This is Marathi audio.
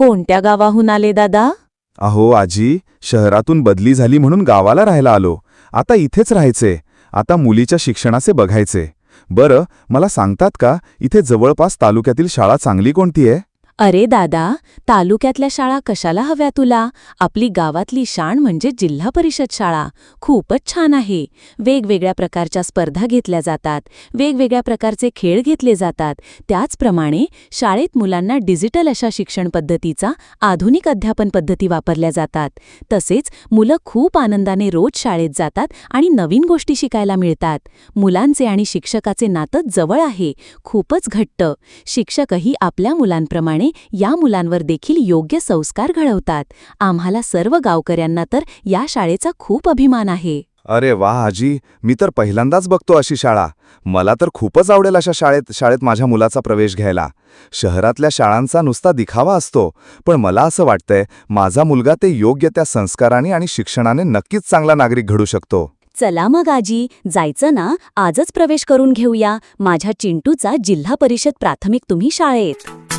कोणत्या गावाहून आले दादा? अहो आजी शहरातून बदली झाली म्हणून गावाला राहायला आलो. आता इथेच राहायचे. आता मुलीच्या शिक्षणाचे बघायचे. बरं मला सांगतात का इथे जवळपास तालुक्यातील शाळा चांगली कोणती आहे? अरे दादा तालुक्यातल्या शाळा कशाला हव्या तुला? आपली गावातली शाण म्हणजे जिल्हा परिषद शाळा. खूपच छान आहे. वेगवेगळ्या प्रकारच्या स्पर्धा घेतल्या जातात. वेगवेगळ्या प्रकारचे खेळ घेतले जातात. त्याचप्रमाणे शाळेत मुलांना डिजिटल अशा शिक्षण पद्धतीचा आधुनिक अध्यापन पद्धती वापरल्या जातात. तसेच मुलं खूप आनंदाने रोज शाळेत जातात आणि नवीन गोष्टी शिकायला मिळतात. मुलांचे आणि शिक्षकाचे नातं जवळ आहे. खूपच घट्ट. शिक्षकही आपल्या मुलांप्रमाणे या मुलांवर देखील योग्य संस्कार घडवतात. आम्हाला सर्व गावकऱ्यांना तर या शाळेचा खूप अभिमान आहे. अरे वा आजी मी तर पहिल्यांदाच बघतो अशी शाळा. मला तर खूपच आवडेल अशा शाळेत शाळेत माझ्या मुलाचा प्रवेश घ्यायला. शहरातल्या शाळांचा नुसता दिखावा असतो पण मला असं वाटतंय माझा मुलगा ते योग्य त्या संस्काराने आणि शिक्षणाने नक्कीच चांगला नागरिक घडू शकतो. चला मग आजी जायचं ना? आजच प्रवेश करून घेऊया. माझ्या चिंटूचा जिल्हा परिषद प्राथमिक तुम्ही शाळेत.